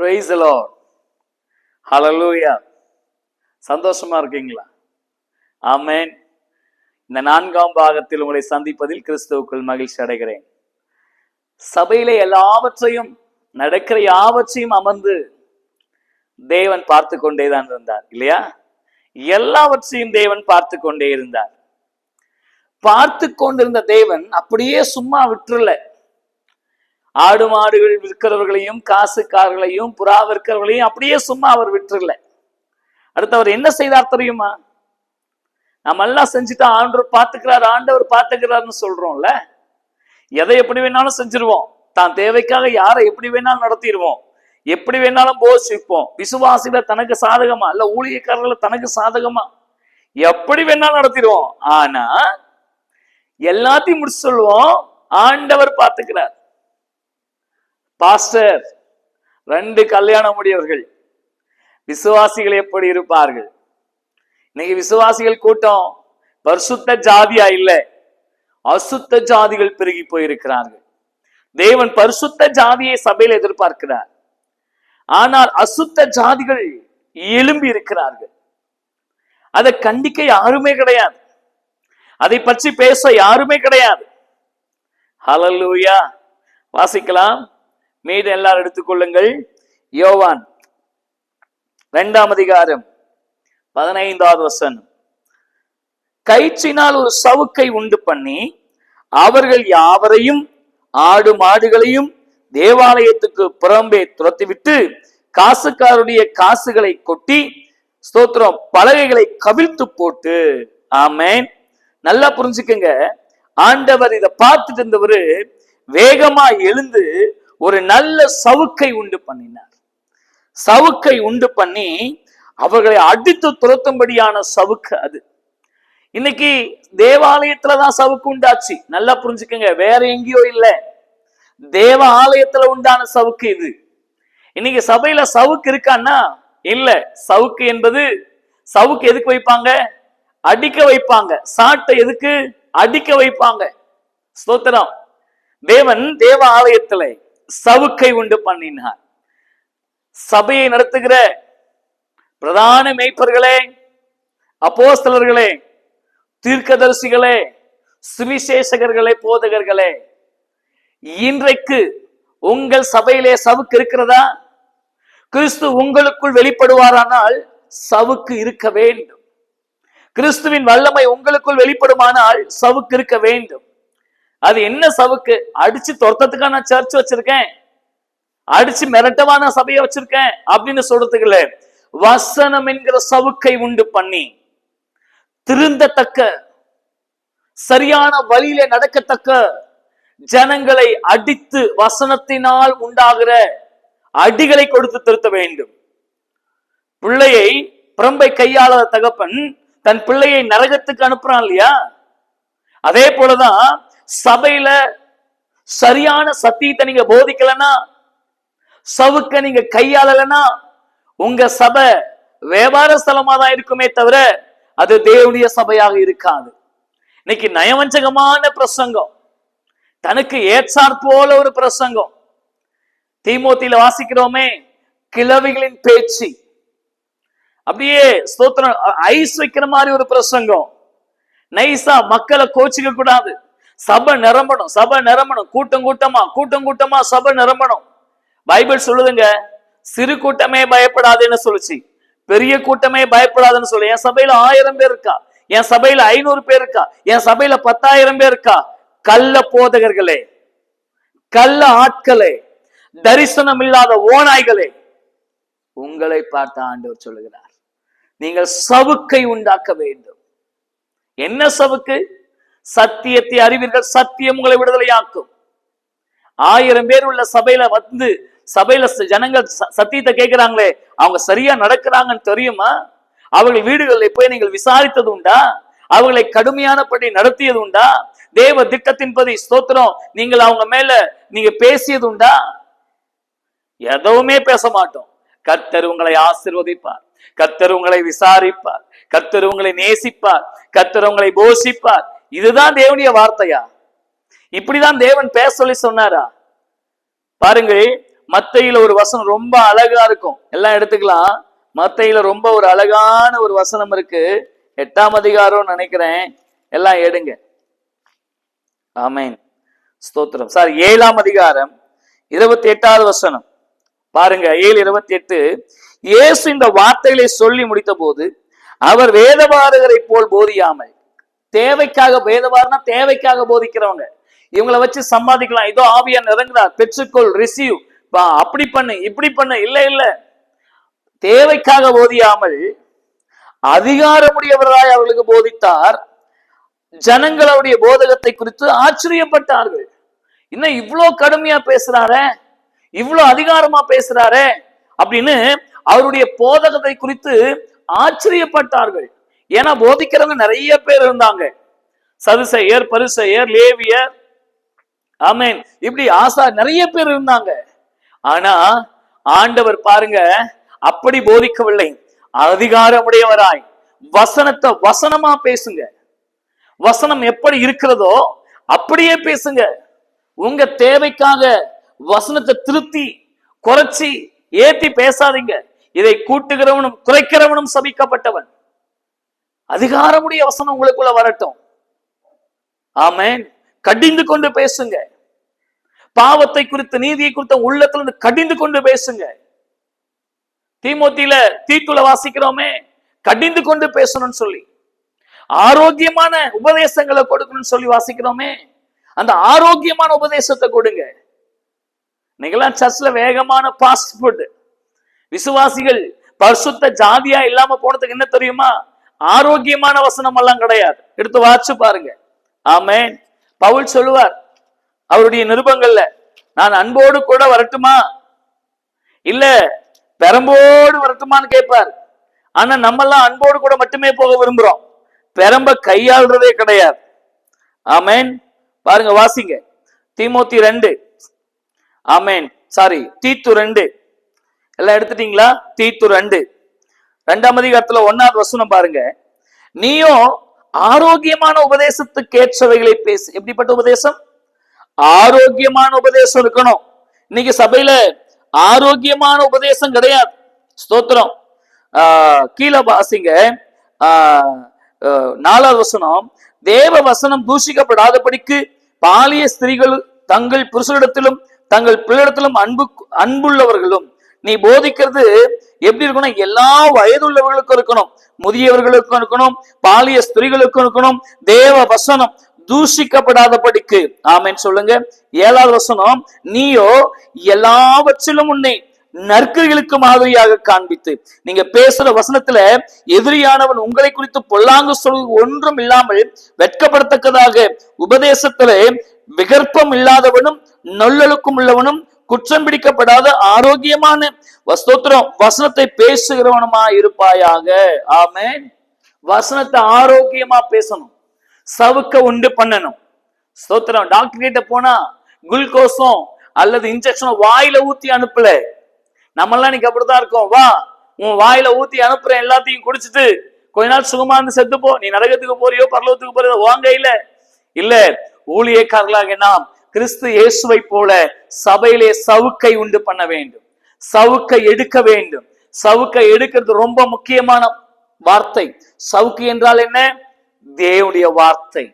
Price Lord hallelujah சந்தோஷமா இருக்கீங்களா? ஆமேன் இந்த நான்காம் பாகத்தில் உங்களை சந்திப்பதில் கிறிஸ்துவுக்குள் மகிழ்ச்சி அடைகிறேன். சபையில எல்லாவற்றையும் நடக்கிற யாவற்றையும் அமர்ந்து தேவன் பார்த்து கொண்டே தான் இருந்தார் இல்லையா? எல்லாவற்றையும் தேவன் பார்த்து கொண்டே இருந்தார். பார்த்து கொண்டிருந்த தேவன் அப்படியே சும்மா விட்டுறல. ஆடு மாடுகள் விற்கிறவர்களையும் காசுக்காரர்களையும் புறா விற்கிறவர்களையும் அப்படியே சும்மா அவர் விட்டுறல. அடுத்து அவர் என்ன செய்தார் தெரியுமா? நம்ம எல்லாம் செஞ்சுட்டா ஆண்டவர் பார்த்துக்கிறார் ஆண்டவர் பார்த்துக்கிறாருன்னு சொல்றோம்ல. எதை எப்படி வேணாலும் செஞ்சிருவோம். தான் தேவைக்காக யாரை எப்படி வேணாலும் நடத்திடுவோம். எப்படி வேணாலும் போஷிப்போம். விசுவாசில தனக்கு சாதகமா இல்ல ஊழியக்காரர்களை தனக்கு சாதகமா எப்படி வேணாலும் நடத்திடுவோம். ஆனா எல்லாத்தையும் முடிச்சு சொல்லுவோம். ஆண்டவர் பார்த்துக்கிறார். பாஸ்டர் ரெண்டு கல்யாணம் உடையவர்கள் விசுவாசிகள் எப்படி இருப்பார்கள்? இன்னைக்கு விசுவாசிகள் கூட்டம் பரிசுத்த ஜாதியா இல்ல. அசுத்த ஜாதிகள் பெருகி போயிருக்கிறார்கள். தேவன் பரிசுத்த ஜாதியை சபையில் எதிர்பார்க்கிறார். ஆனால் அசுத்த ஜாதிகள் எழும்பி இருக்கிறார்கள். அதை கண்டிக்க யாருமே கிடையாது. அதை பற்றி பேச யாருமே கிடையாது. ஹalleluya. வாசிக்கலாம். மீது எல்லாரும் எடுத்துக்கொள்ளுங்கள். யோவான் இரண்டாம் அதிகாரம் பதினைந்தாவது வசனம். கயிற்றினால் ஒரு சவுக்கை உண்டு பண்ணி அவர்கள் யாவரையும் ஆடு மாடுகளையும் தேவாலயத்துக்கு புறம்பே துரத்திவிட்டு காசுக்காருடைய காசுகளை கொட்டி ஸ்தோத்திரம் பலகைகளை கவிழ்த்து போட்டு. ஆமேன். நல்லா புரிஞ்சுக்கங்க. ஆண்டவர் இதை பார்த்துட்டு இருந்தவரு வேகமா எழுந்து ஒரு நல்ல சவுக்கை உண்டு பண்ணினார். சவுக்கை உண்டு பண்ணி அவர்களை அடித்து துரத்தும்படியான சவுக்கு அது. இன்னைக்கு தேவாலயத்துலதான் சவுக்கு உண்டாச்சு. நல்லா புரிஞ்சுக்கங்க வேற எங்கேயோ இல்லை. தேவ ஆலயத்துல உண்டான சவுக்கு இது. இன்னைக்கு சபையில சவுக்கு இருக்கான்னா? இல்ல சவுக்கு என்பது சவுக்கு எதுக்கு வைப்பாங்க? அடிக்க வைப்பாங்க. சாட்டை எதுக்கு? அடிக்க வைப்பாங்க. ஸ்தோத்திரம். தேவன் தேவ ஆலயத்துல சவுக்கை உண்டு பண்ணினார். சபையை நடத்துகிற பிரதான மெய்ப்பர்களே அப்போஸ்தலர்களே தீர்க்கதரிசிகளே சுவிசேஷகர்களே போதகர்களே இன்றைக்கு உங்கள் சபையிலே சவுக்கு இருக்கிறதா? கிறிஸ்து உங்களுக்குள் வெளிப்படுவாரானால் சவுக்கு இருக்க வேண்டும். கிறிஸ்துவின் வல்லமை உங்களுக்குள் வெளிப்படுமானால் சவுக்கு இருக்க வேண்டும். அது என்ன சவுக்கு? அடிச்சு துரத்தத்துக்கா நான் சர்ச் வச்சிருக்கேன். அடிச்சு மிரட்டவா நான் சபையை வச்சிருக்கேன் அப்படின்னு சொல்றதுக்கு இல்ல வசனம் என்கிற சவுக்கை உண்டு பண்ணி திருந்தத்தக்க சரியான வழியில நடக்கத்தக்க ஜனங்களை அடித்து வசனத்தினால் உண்டாகிற அடிகளை கொடுத்து திருத்த வேண்டும். பிள்ளையை பிரம்பை கையாளாத தகப்பன் தன் பிள்ளையை நரகத்துக்கு அனுப்புறான் இல்லையா? அதே போலதான் சபையில சரியான சத்தியத்தை நீங்க போதிக்கலன்னா சவுக்க நீங்க கையாளலன்னா உங்க சபை வியாபார ஸ்தலமா தான் இருக்குமே தவிர அது தேவனுடைய சபையாக இருக்காது. இன்னைக்கு நயவஞ்சகமான பிரசங்கம். தனக்கு ஏற்றாற் போல ஒரு பிரசங்கம். தீமோத்தியில வாசிக்கிறோமே கிழவிகளின் பேச்சு. அப்படியே ஸ்தோத்திரம் ஐஸ் வைக்கிற மாதிரி ஒரு பிரசங்கம். நைஸா மக்களை கோச்சிக்க கூடாது சபை நிரம்பணும் சபை நிரம்பணும். கூட்டம் கூட்டமா கூட்டம் கூட்டமா சபை நிரம்பணும். பைபிள் சொல்லுதுங்க சிறு கூட்டமே பயப்படாதுன்னு சொல்லுச்சு. பெரிய கூட்டமே பயப்படாதுன்னு சொல்லு. என் சபையில ஆயிரம் பேர் இருக்கா? என் சபையில ஐநூறு பேர் இருக்கா? என் சபையில பத்தாயிரம் பேர் இருக்கா? கள்ள போதகர்களே கள்ள ஆட்களே தரிசனம் இல்லாத ஓநாய்களே உங்களை பார்த்த ஆண்டவர் சொல்லுகிறார். நீங்கள் சவுக்கை உண்டாக்க வேண்டும். என்ன சவுக்கு? சத்தியத்தை அறிவீர்கள் சத்தியம் உங்களை விடுதலையாக்கும். ஆயிரம் பேர் உள்ள சபையில வந்து சபையில ஜனங்கள் ச- சத்தியத்தை கேட்கிறாங்களே அவங்க சரியா நடக்கிறாங்கன்னு தெரியுமா? அவர்கள் வீடுகளில் போய் நீங்கள் விசாரித்தது உண்டா? அவர்களை கடுமையானபடி நடத்தியது உண்டா? தேவ திட்டத்தின்படி ஸ்தோத்திரம் நீங்கள் அவங்க மேல நீங்க பேசியது உண்டா? எதுவுமே பேச மாட்டோம். கர்த்தர் உங்களை ஆசிர்வதிப்பார். கர்த்தர் உங்களை விசாரிப்பார். கர்த்தர் உங்களை நேசிப்பார். கர்த்தர் உங்களை போஷிப்பார். இதுதான் தேவனுடைய வார்த்தையா? இப்படிதான் தேவன் பேச சொல்லி சொன்னாரா? பாருங்கள் மத்தையில ஒரு வசனம் ரொம்ப அழகா இருக்கும். எல்லாம் எடுத்துக்கலாம். மத்தையில ரொம்ப ஒரு அழகான ஒரு வசனம் இருக்கு. எட்டாம் அதிகாரம் நினைக்கிறேன். எல்லாம் எடுங்க. ஆமேன். ஸ்தோத்திரம். சார் ஏழாம் அதிகாரம் இருபத்தி எட்டாவது வசனம். பாருங்க ஏழு இருபத்தி எட்டு இயேசு இந்த வார்த்தைகளை சொல்லி முடித்த போது அவர் வேதபாரகரை போல் போதியாமல் தேவைக்காக வேதபாரனா தேவைக்காக போதிக்கிறவங்க. இவங்களை வச்சு சம்பாதிக்கலாம். இதோ ஆவியான் இறங்குறார் பெற்றுக்கொள் ரிசீவ் அப்படி பண்ணு இப்படி பண்ணு. இல்ல இல்ல. தேவைக்காக போதியாமல் அதிகாரமுடையவராய் அவர்களுக்கு போதித்தார். ஜனங்களுடைய போதகத்தை குறித்து ஆச்சரியப்பட்டார்கள். இன்னும் இவ்வளோ கடுமையா பேசுறாரே? இவ்வளோ அதிகாரமா பேசுறாரே? அப்படின்னு அவருடைய போதகத்தை குறித்து ஆச்சரியப்பட்டார்கள். ஏன்னா போதிக்கிறவங்க நிறைய பேர் இருந்தாங்க. சதுசையர் பரிசையர் லேவியர். ஆமேன். இப்படி ஆசா நிறைய பேர் இருந்தாங்க. ஆனா ஆண்டவர் பாருங்க அப்படி போதிக்கவில்லை. அதிகாரமுடையவராய். வசனத்தை வசனமா பேசுங்க. வசனம் எப்படி இருக்கிறதோ அப்படியே பேசுங்க. உங்க தேவைக்காக வசனத்தை திருத்தி குறைச்சி ஏத்தி பேசாதீங்க. இதை கூட்டுகிறவனும் குறைக்கிறவனும் சபிக்கப்பட்டவன். அதிகாரமுடைய வசனம் உங்களுக்குள்ள வரட்டும். ஆமேன். கடிந்து கொண்டு பேசுங்க. பாவத்தை குறித்து நீதியை குறித்த உள்ளத்துல இருந்து கடிந்து கொண்டு பேசுங்க. தீமோத்தியில தீத்துல வாசிக்கிறோமே. கடிந்து கொண்டு பேசணும்னு சொல்லி ஆரோக்கியமான உபதேசங்களை கொடுக்கணும்னு சொல்லி வாசிக்கிறோமே. அந்த ஆரோக்கியமான உபதேசத்தை கொடுங்க. நீங்களாம் சர்ச்ல வேகமான பாஸ்ட் ஃபுட் விசுவாசிகள் பரிசுத்த ஜாதியா இல்லாம போனதுக்கு என்ன தெரியுமா? ஆரோக்கியமான வசனம் எல்லாம் கிடையாது. எடுத்து வாச்சு பாருங்க. ஆமேன். பவுல் சொல்லுவார் அவருடைய நிருபங்கள்ல நான் அன்போடு கூட வரட்டுமா? இல்ல பெரம்போடு வரட்டுமான்னு கேட்பார். ஆனா நம்ம எல்லாம் அன்போடு கூட மட்டுமே போக விரும்புறோம். பெரம்ப கையாளுறதே கிடையாது. ஆமேன். பாருங்க வாசிங்க. தீமோத்தி ரெண்டு. ஆமேன். சாரி தீத்து ரெண்டு. எல்லாம் எடுத்துட்டீங்களா? தீத்து ரெண்டு. ரெண்டாம் அதிகாரத்துல ஒன்னாவது வசனம் பாருங்க. நீயும் ஆரோக்கியமான உபதேசத்துக்கு ஏற்றவைகளை பேசு எப்படிப்பட்ட உபதேசம்? ஆரோக்கியமான உபதேசம் இருக்கணும். இன்னைக்கு சபையில ஆரோக்கியமான உபதேசம் கிடையாது. ஸ்தோத்திரம். கீழே வாசிங்க. நாலாவது வசனம். தேவ வசனம் தூஷிக்கப்படாதபடிக்கு பாலிய ஸ்திரீகள் தங்கள் புருஷனிடத்திலும் தங்கள் பிள்ளையிடத்திலும் அன்பு அன்புள்ளவர்களும் நீ போதிக்கிறது எப்படி இருக்கணும்? எல்லா வயதுள்ளவர்களுக்கும் இருக்கணும். முதியவர்களுக்கும் இருக்கணும். பாலிய ஸ்திரீகளுக்கும் இருக்கணும். தேவ வசனம் தூஷிக்கப்படாதபடிக்கு ஆமேன்னு சொல்லுங்க. ஏழாவது வசனம் நீயோ எல்லாவற்றிலும் உன்னை நற்கைகளுக்கு மாதிரியாக காண்பித்து. நீங்க பேசுற வசனத்துல எதிரியானவன் உங்களை குறித்து பொல்லாங்கு சொல் ஒன்றும் இல்லாமல் வெட்கப்படத்தக்கதாக உபதேசத்துல விகற்பம் இல்லாதவனும் நல்லொழுக்கம் உள்ளவனும் குற்றம் பிடிக்கப்படாத ஆரோக்கியமான வஸ்தோத்திரம் வசனத்தை பேசுகிறவனுமா இருப்பாயாக. ஆமென். வசனத்தை ஆரோக்கியமா பேசணும். சவுக்க உண்டு பண்ணணும். ஸ்தோத்திரம். டாக்டர் கிட்ட போனா குளுக்கோஸும் அல்லது இன்ஜெக்ஷனும் வாயில ஊத்தி அனுப்பல. நம்மெல்லாம் இன்னைக்கு அப்படிதான் இருக்கோம். வா உன் வாயில ஊத்தி அனுப்புறேன் எல்லாத்தையும் குடிச்சிட்டு கொஞ்ச நாள் சுகமா இருந்து செத்து போ நீ நரகத்துக்கு போறியோ பரலோகத்துக்கு போறியோ வாங்க இல்ல இல்ல ஊழியக்காரர்களாக நாம் கிறிஸ்து இயேசுவை போல சபையிலே சவுக்கை உண்டு பண்ண வேண்டும். சவுக்கை எடுக்க வேண்டும். சவுக்கை எடுக்கிறது ரொம்ப முக்கியமான வார்த்தை. சவுக்கு என்றால் என்ன? தேவனுடைய வார்த்தை.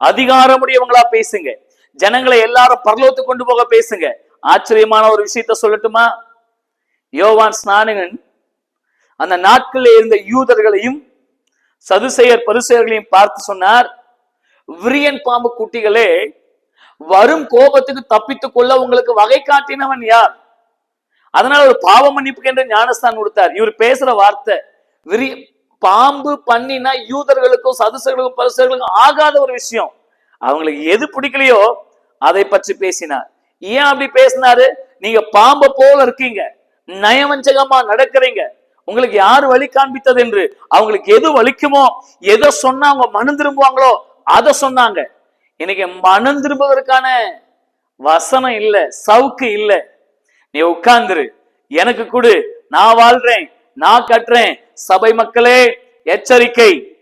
அதிகாரமுடையவங்களா பேசுங்க. ஜனங்களை எல்லாரும் பரலோத்து கொண்டு போக பேசுங்க. ஆச்சரியமான ஒரு விஷயத்த சொல்லட்டுமா? யோவான் ஸ்நானகன் அந்த நாட்களில் இருந்த யூதர்களையும் சதுசெயர் பரிசெயர்களையும் பார்த்து சொன்னார் விரியன் பாம்பு குட்டிகளே வரும் கோபத்துக்கு தப்பித்துக் கொள்ள உங்களுக்கு வகை காட்டினவன் யார்? அதனால ஒரு பாவ மன்னிப்புக்கு என்று ஞானஸ்தான் கொடுத்தார். இவர் பேசுற வார்த்தை விரி பாம்பு பண்ணினா யூதர்களுக்கும் சதுசர்களுக்கும் பரிசர்களுக்கும் ஆகாத ஒரு விஷயம். அவங்களுக்கு எது பிடிக்கலையோ அதை பற்றி பேசினார். ஏன் அப்படி பேசினாரு? நீங்க பாம்பை போல இருக்கீங்க. நயவஞ்சகமா நடக்கிறீங்க. உங்களுக்கு யார் வழி காண்பித்தது என்று? அவங்களுக்கு எது வலிக்குமோ எதை சொன்னா அவங்க மனம் திரும்புவாங்களோ அதை சொன்னாங்க. இன்னைக்கு மனம் திரும்புவதற்கான வசனம் இல்ல சவுக்கு இல்ல. நீ உட்கார்ந்துரு. எனக்கு கொடு. நான் வாழ்றேன். நான் கட்டுறேன் சபை மக்களே எச்சரிக்கை.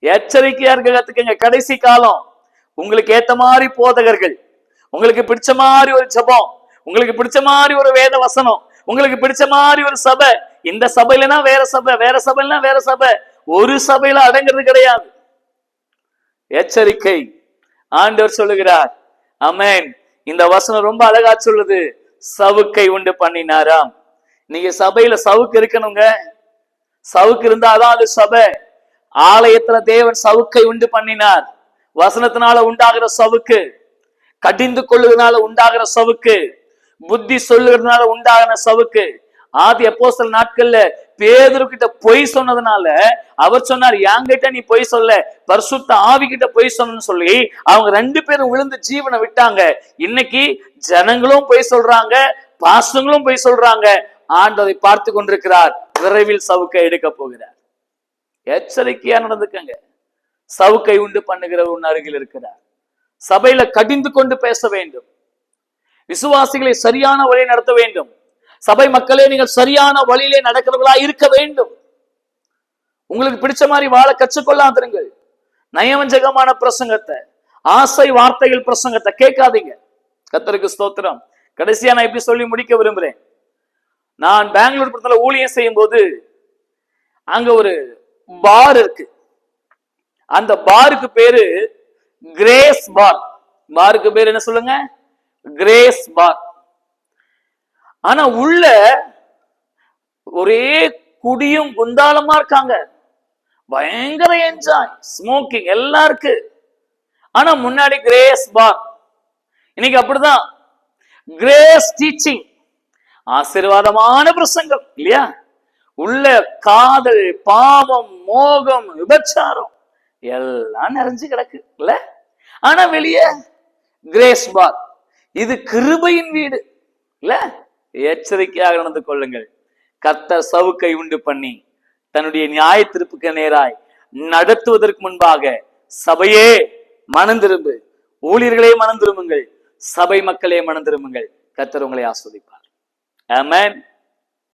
எச்சரிக்கையா இருக்க கத்துக்கங்க. கடைசி காலம். உங்களுக்கு ஏத்த மாதிரி போதகர்கள். உங்களுக்கு பிடிச்ச மாதிரி ஒரு ஜபம். உங்களுக்கு பிடிச்ச மாதிரி ஒரு வேத வசனம். உங்களுக்கு பிடிச்ச மாதிரி ஒரு சபை. இந்த சபையிலனா வேற சபை வேற சபைனா வேற சபை. ஒரு சபையில அடங்குறது கிடையாது. எச்சரிக்கை. ஆண்டவர் சொல்லுகிறார் அமேன் இந்த வசனம் ரொம்ப அழகா சொல்லுது. சவுக்கை உண்டு பண்ணினாராம். நீங்க சபையில சவுக்கு இருக்கணுங்க. சவுக்கு இருந்தாதான் அது சபை. ஆலயத்துல தேவன் சவுக்கை உண்டு பண்ணினார். வசனத்தினால உண்டாகிற சவுக்கு கடிந்து கொள்ளுறதுனால உண்டாகிற சவுக்கு புத்தி சொல்லுகிறதுனால உண்டாகின சவுக்கு ஆதி அப்போசல் நாட்கள்ல பேதுரு கிட்ட பொய் சொன்னதுனால அவர் சொன்னார் என்கிட்ட நீ பொய் சொல்ல. பரிசுத்த ஆவி கிட்ட பொய் சொன்னு சொல்லி அவங்க ரெண்டு பேரும் விழுந்து ஜீவனை விட்டாங்க. இன்னைக்கு ஜனங்களும் பொய் சொல்றாங்க பாசங்களும் பொய் சொல்றாங்க. ஆண்டதை பார்த்து கொண்டிருக்கிறார். விரைவில் சவுக்கை எடுக்க போகிறார். எச்சரிக்கையா நடந்துக்கங்க. சவுக்கை உண்டு பண்ணுகிற உன் அருகில் இருக்கிறார். சபையில கடிந்து கொண்டு பேச வேண்டும். விசுவாசிகளை சரியான வழி நடத்த வேண்டும். சபை மக்களே நீங்கள் சரியான வழியிலே நடக்கிறவர்களா இருக்க வேண்டும். உங்களுக்கு பிடிச்ச மாதிரி வாழ கற்றுக்கொள்ளாதிருங்கள் நயவஞ்சகமான பிரசங்கத்தை ஆசை வார்த்தைகள் பிரசங்கத்தை கேட்காதீங்க. கத்தருக்கு ஸ்தோத்திரம். கடைசியா நான் இப்படி சொல்லி முடிக்க விரும்புறேன். நான் பெங்களூர் படத்துல ஊழியம் செய்யும் போது அங்க ஒரு பார் இருக்கு. அந்த பாருக்கு பேரு கிரேஸ் பார் பாருக்கு பேர் என்ன சொல்லுங்க? கிரேஸ் பார் ஆனா உள்ள ஒரே குடியும் குந்தாளமா இருக்காங்க. பயங்கர என்ஜாய் ஸ்மோக்கிங் எல்லாம் இருக்கு. ஆனா முன்னாடி கிரேஸ் பார் இன்னைக்கு அப்படிதான். கிரேஸ் டீச்சிங் ஆசீர்வாதமான பிரசங்கம் இல்லையா? உள்ள காதல் பாவம் மோகம் விபச்சாரம் எல்லாம் நிறைஞ்சு கிடக்கு இல்ல? ஆனா வெளியே கிரேஸ் பார் இது கிருபையின் வீடு இல்ல? எச்சரிக்கையாக நடந்து கொள்ளுங்கள். கத்த சவுக்கை உண்டு பண்ணி தன்னுடைய நியாய திருப்புக்கு நேராய் நடத்துவதற்கு முன்பாக சபையே மனம் திரும்பு. ஊழியர்களே மனம் திரும்புங்கள். சபை மக்களே மனம் திரும்புங்கள். கத்தர் உங்களை ஆஸ்வதிப்பார். ஆமென்.